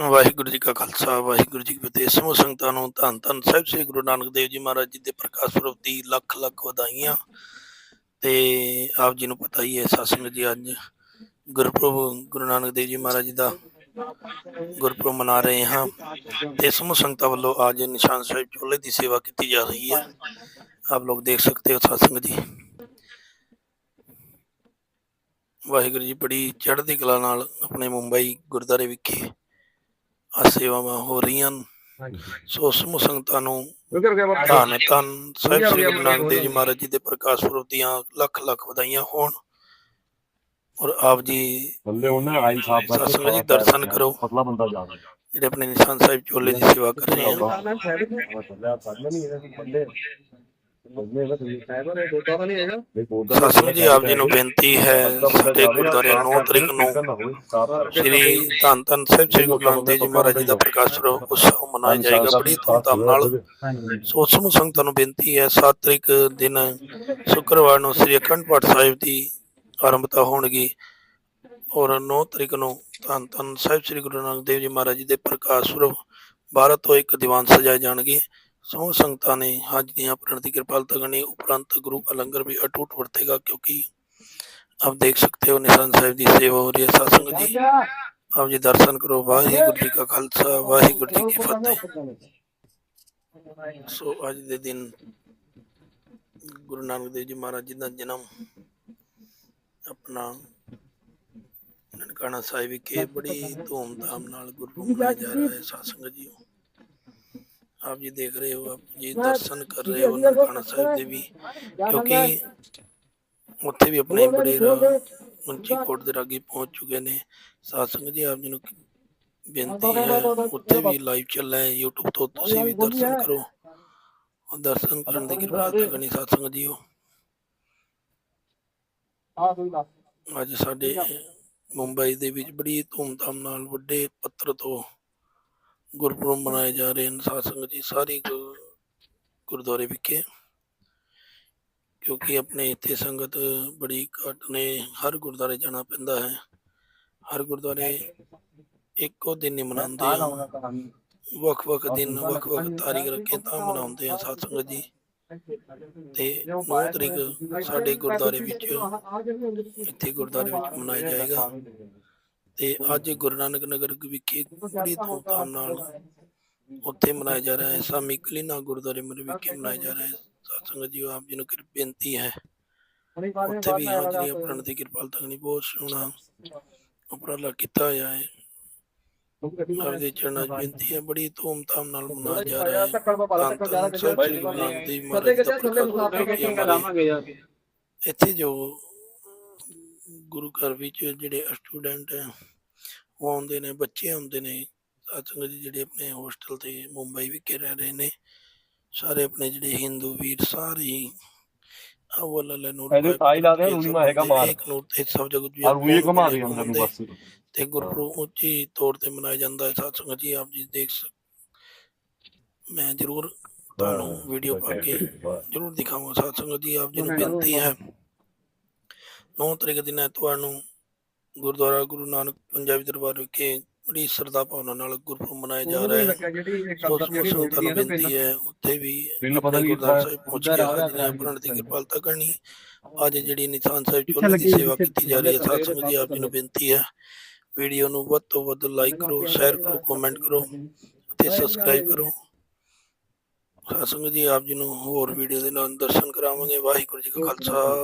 ਵਾਹਿਗੁਰੂ ਜੀ ਕਾ ਖਾਲਸਾ, ਵਾਹਿਗੁਰੂ ਜੀ ਕੀ ਫਤਿਹ। ਸਮੂਹ ਸੰਗਤਾਂ ਨੂੰ ਧੰਨ ਧੰਨ ਸਾਹਿਬ ਸ੍ਰੀ ਗੁਰੂ ਨਾਨਕ ਦੇਵ ਜੀ ਮਹਾਰਾਜ ਜੀ ਦੇ ਪ੍ਰਕਾਸ਼ ਪੁਰਬ ਦੀ ਲੱਖ ਲੱਖ ਵਧਾਈਆਂ। ਤੇ ਆਪ ਜੀ ਨੂੰ ਪਤਾ ਹੀ ਹੈ ਸਾਸਿੰਗ ਜੀ ਅੱਜ ਗੁਰਪੁਰਬ ਗੁਰੂ ਨਾਨਕ ਦੇਵ ਜੀ ਮਹਾਰਾਜ ਜੀ ਦਾ ਗੁਰਪੁਰਬ ਮਨਾ ਰਹੇ ਹਾਂ। ਤੇ ਸਮੂਹ ਸੰਗਤਾਂ ਵੱਲੋਂ ਅੱਜ ਨਿਸ਼ਾਨ ਸਾਹਿਬ ਚੋਲੇ ਦੀ ਸੇਵਾ ਕੀਤੀ ਜਾ ਰਹੀ ਹੈ। ਆਪ ਲੋਕ ਦੇਖ ਸਕਦੇ ਹੋ ਸਾਸਿੰਗ ਜੀ। ਵਾਹਿਗੁਰੂ ਜੀ ਬੜੀ ਚੜ੍ਹਦੀ ਕਲਾ ਨਾਲ ਆਪਣੇ ਮੁੰਬਈ ਗੁਰਦਾਰੇ ਵਿਖੇ ਆ ਸੇਵਾਵਾਂ ਹੋ ਰਹੀਆਂ ਹਨ। ਸੋ ਸਮੂਹ ਸੰਗਤਾਂ ਨੂੰ ਧੰਨ ਧੰਨ ਸਾਹਿਬ ਸ੍ਰੀ ਗੁਰੂ ਨਾਨਕ ਦੇਵ ਜੀ ਮਹਾਰਾਜ ਜੀ ਦੇ ਪ੍ਰਕਾਸ਼ ਪੁਰਬ ਦੀਆਂ ਲੱਖ ਲੱਖ ਵਧਾਈਆਂ ਹੋਣ ਔਰ ਆਪ ਜੀ ਬੰਦੇ ਉਹਨੇ ਆਈ ਸਾਹਿਬ ਦਾ ਸਤਸੰਗ ਜੀ ਦਰਸ਼ਨ ਕਰੋ। ਪਤਲਾ ਬੰਦਾ ਜਾਦਾ ਜਿਹੜੇ ਆਪਣੇ ਨਿਸ਼ਾਨ ਸਾਹਿਬ ਚੋਲੇ ਦੀ ਸੇਵਾ ਕਰ ਰਹੇ ਹਨ ਸਤਸੰਗ ਜੀ ਆਪ ਜੀ ਨੂੰ ਬੇਨਤੀ ਹੈ ਸਾਡੇ ਗੁਰਦੁਆਰੇ 9 ਤਰੀਕ ਨੂੰ ਸ੍ਰੀ ਧੰਨ ਧੰਨ ਸਾਹਿਬ ਸ੍ਰੀ ਗੁਰੂ ਨਾਨਕ ਦੇਵ ਜੀ ਮਹਾਰਾਜ ਜੀ ਦਾ ਪ੍ਰਕਾਸ਼ ਪੁਰਬ ਉਤਸਵ ਮਨਾਇਆ ਜਾਏਗਾ। ਬੜੀ ਧੂਮਧਾਮ ਨਾਲ ਸੋ ਸਮੂਹ ਸੰਗਤਾਂ ਨੂੰ ਬੇਨਤੀ ਹੈ 7 ਤਰੀਕ ਦਿਨ ਸ਼ੁੱਕਰਵਾਰ ਨੂੰ ਸ੍ਰੀ ਅਖੰਡ ਪਾਠ ਸਾਹਿਬ ਦੀ ਆਰੰਭਤਾ ਹੋਣਗੀ ਔਰ 9 ਤਰੀਕ ਨੂੰ ਧੰਨ ਧੰਨ ਸਾਹਿਬ ਸ੍ਰੀ ਗੁਰੂ ਨਾਨਕ ਦੇਵ ਜੀ ਮਹਾਰਾਜ ਜੀ ਦੇ ਪ੍ਰਕਾਸ਼ ਪੁਰਬ ਭਾਰਤ ਤੋਂ ਇੱਕ ਦੀਵਾਨ ਸਜਾਏ ਜਾਣਗੇ। ਸਮੂਹ ਸੰਗਤਾਂ ਨੇ ਅੱਜ ਦੀਆਂ ਪ੍ਰਣ ਦੀ ਕਿਰਪਾਲਤਾ ਕਰਨੀ ਉਪਰੰਤ ਗੁਰੂ का लंगर भी अटूट वर्तेगा क्योंकि आप देख सकते हो निशान साहिब की सेवा हो रही है सत्संग जी आप जी दर्शन करो वाहिगुरु जी का खालसा वाहिगुरु जी की फतेह ਸੋ ਅੱਜ ਦੇ ਦਿਨ ਗੁਰੂ ਨਾਨਕ ਦੇਵ ਜੀ ਮਹਾਰਾਜ ਜੀ ਦਾ ਜਨਮ ਆਪਣਾ ਨਨਕਾਣਾ ਸਾਹਿਬ ਵਿਖੇ ਬੜੀ ਧੂਮਧਾਮ ਨਾਲ ਗੁਰੂ ਮਨਾਇਆ ਜਾ ਰਿਹਾ ਹੈ ਸਾਧ ਜੀ ਆਪ ਜੀ ਦੇਖ ਰਹੇ ਹੋ ਆਪ ਜੀ ਦਰਸ਼ਨ ਕਰ ਰਹੇ ਹੋ ਨਨਕਾਣਾ ਸਾਹਿਬ ਦੇ ਵੀ ਕਿਉਂਕਿ ਉੱਥੇ ਵੀ ਆਪਣੇ ਬੜੇ ਉੱਚੀ ਕੋਟ ਦੇ ਰਾਗੀ ਪਹੁੰਚ ਚੁੱਕੇ ਨੇ। ਸਾਧ ਸੰਗਤ ਜੀ ਆਪ ਜੀ ਨੂੰ ਬੇਨਤੀ ਹੈ ਉੱਥੇ ਵੀ ਲਾਈਵ ਚੱਲ ਰਿਹਾ ਹੈ YouTube ਤੋਂ ਤੁਸੀਂ ਵੀ ਦਰਸ਼ਨ ਕਰੋ। ਔਰ ਦਰਸ਼ਨ ਕਰਨ ਦੀ ਕਿਰਪਾਲਤਾ ਕਰਨੀ ਸਾਧ ਸੰਗਤ ਜੀਓ ਅੱਜ ਸਾਡੇ ਮੁੰਬਈ ਦੇ ਵਿੱਚ ਬੜੀ ਧੂਮਧਾਮ ਨਾਲ ਵੱਡੇ ਪੱਤਰ ਤੋਂ ਗੁਰਪੁਰਬ ਮਨਾਏ ਜਾ ਰਹੇ ਹਨ, ਸਾਧ ਸੰਗਤ ਜੀ, ਸਾਰੀ ਗੁਰਦੁਆਰੇ ਵਿਖੇ। ਕਿਉਂਕਿ ਆਪਣੇ ਇੱਥੇ ਸੰਗਤ ਬੜੀ ਘੱਟ ਨੇ, ਹਰ ਗੁਰਦੁਆਰੇ ਜਾਣਾ ਪੈਂਦਾ ਹੈ। ਹਰ ਗੁਰਦੁਆਰੇ ਇੱਕੋ ਦਿਨ ਹੀ ਮਨਾਉਂਦੇ ਵੱਖ ਵੱਖ ਦਿਨ ਵੱਖ ਵੱਖ ਤਾਰੀਖ ਰੱਖੇ ਤਾਂ ਮਨਾਉਂਦੇ ਆ ਸਾਧ ਸੰਗਤ ਜੀ। ਤੇ 9 ਤਰੀਕ ਸਾਡੇ ਗੁਰਦੁਆਰੇ ਵਿੱਚ, ਇੱਥੇ ਗੁਰਦੁਆਰੇ ਵਿੱਚ ਮਨਾਇਆ ਜਾਏਗਾ। ਤੇ ਅੱਜ ਗੁਰੂ ਨਾਨਕ ਨਗਰ ਵਿਖੇ ਬੜੀ ਧੂਮਧਾਮ ਨਾਲ ਉੱਥੇ ਮਨਾਇਆ ਜਾ ਰਿਹਾ ਹੈ। ਸਾਮੀ ਕਲੀਨਾ ਗੁਰਦੁਆਰੇ ਮਰੇ ਵਿਖੇ ਮਨਾਇਆ ਜਾ ਰਿਹਾ ਹੈ। ਸੰਗਤ ਜੀ ਆਪ ਜੀ ਨੂੰ ਕਿਰ ਬੇਨਤੀ ਹੈ। ਉੱਥੇ ਵੀ ਹਾਜ਼ਰੀਆਂ ਭਰਨ ਦੀ ਕਿਰਪਾਲਤਾ ਕਰਨੀ ਬਹੁਤ ਸੋਹਣਾ ਉਪਰਾਲਾ ਕੀਤਾ ਹੋਇਆ ਹੈ। ਆਪ ਦੇ ਚਰਨਾਂ 'ਚ ਬੇਨਤੀ ਹੈ ਬੜੀ ਧੂਮਧਾਮ ਨਾਲ ਮਨਾਇਆ ਜਾ ਰਿਹਾ ਹੈ। ਧੰਨ ਧੰਨ ਸਾਹਿਬ ਸ੍ਰੀ ਗੁਰੂ ਨਾਨਕ ਦੇਵ ਮਹਾਰਾਜ ਦਾ ਪ੍ਰਕਾਸ਼ ਪੁਰਬ ਹੈ ਹਮਾਰੇ ਇੱਥੇ ਜੋ ਗੁਰੂ ਘਰ ਵਿੱਚ ਜਿਹੜੇ ਸਟੂਡੈਂਟ ਉਹ ਆਉਂਦੇ ਨੇ ਬੱਚੇ ਆਉਂਦੇ ਨੇ ਸਤਸੰਗ ਜੀ ਜਿਹੜੇ ਆਪਣੇ ਹੋਸਟਲ ਤੇ ਮੁੰਬਈ ਵਿਖੇ ਰਹਿ ਰਹੇ ਨੇ ਸਾਰੇ ਆਪਣੇ ਜਿਹੜੇ ਹਿੰਦੂ ਵੀਰ ਸਾਰੇ ਹੀ ਅਵਲ ਲੈ ਨੂਰ ਇਹਦੇ ਤਾਈ ਲਾ ਦੇ, ਰੂੜੀ ਮਾ ਹੈਗਾ ਮਾਰ। ਇੱਕ ਨੂਰ ਤੇ ਸਭ ਜਗਤ ਜੀ ਆ ਰੂਏ ਘੁਮਾ ਦੇ ਅੰਦਰ ਨੂੰ ਬਸ ਤੇ ਗੁਰਪੁਰਬ ਉੱਚੀ ਤੌਰ ਤੇ ਮਨਾਇਆ ਜਾਂਦਾ ਹੈ। ਸੰਗਤ ਜੀ ਆਪ ਜੀ ਦੇਖ ਸਕ ਮੈਂ ਜ਼ਰੂਰ ਤੁਹਾਨੂੰ ਵੀਡੀਓ ਪਾ ਕੇ ਜ਼ਰੂਰ ਦਿਖਾਵਾਂਗਾ। ਸਾਧ ਸੰਗਤ ਜੀ ਆਪ ਜੀ ਨੂੰ ਬੇਨਤੀ ਹੈ 9 ਤਰੀਕ ਦਿਨ ਐਤਵਾਰ ਨੂੰ ਗੁਰਦੁਆਰਾ ਗੁਰੂ ਨਾਨਕ ਪੰਜਾਬੀ ਦਰਬਾਰ ਵਿਖੇ ਬੜੀ ਸਰਦਾ ਭਾਵਨਾ ਨਾਲ ਗੁਰਪੁਰਬ ਮਨਾਇਆ ਜਾ ਰਿਹਾ ਹੈ। ਸੋ ਸਮੂਹ ਸੰਗਤਾਂ ਨੂੰ ਬੇਨਤੀ ਹੈ ਉੱਥੇ ਵੀ ਮੈਨੂੰ ਪਤਾ ਨਹੀਂ ਗੁਰਦੁਆਰਾ ਸਾਹਿਬ ਪਹੁੰਚ ਕੇ ਹਾਜ਼ਰੀਆਂ ਭਰਨ ਦੀ ਕਿਰਪਾਲਤਾ ਕਰਨੀ। ਅੱਜ ਜਿਹੜੀ ਨਿਸ਼ਾਨ ਸਾਹਿਬ ਚੋਲੇ ਦੀ ਸੇਵਾ ਕੀਤੀ ਜਾ ਰਹੀ ਹੈ ਸੰਗਤ ਜੀ ਆਪ ਜੀ ਨੂੰ ਬੇਨਤੀ ਹੈ। ਵੀਡੀਓ ਨੂੰ ਵੱਧ ਤੋਂ ਵੱਧ ਲਾਈਕ ਕਰੋ ਸ਼ੇਅਰ ਕਰੋ ਕਮੈਂਟ ਕਰੋ ਅਤੇ ਸਬਸਕ੍ਰਾਈਬ ਕਰੋ। ਸਾਧ ਸੰਗਤ ਜੀ ਆਪ ਜੀ ਨੂੰ ਹੋਰ ਵੀਡੀਓ ਦੇ ਨਾਲ ਦਰਸ਼ਨ ਕਰਾਵਾਂਗੇ। ਵਾਹਿਗੁਰੂ ਜੀ ਕਾ ਖਾਲਸਾ।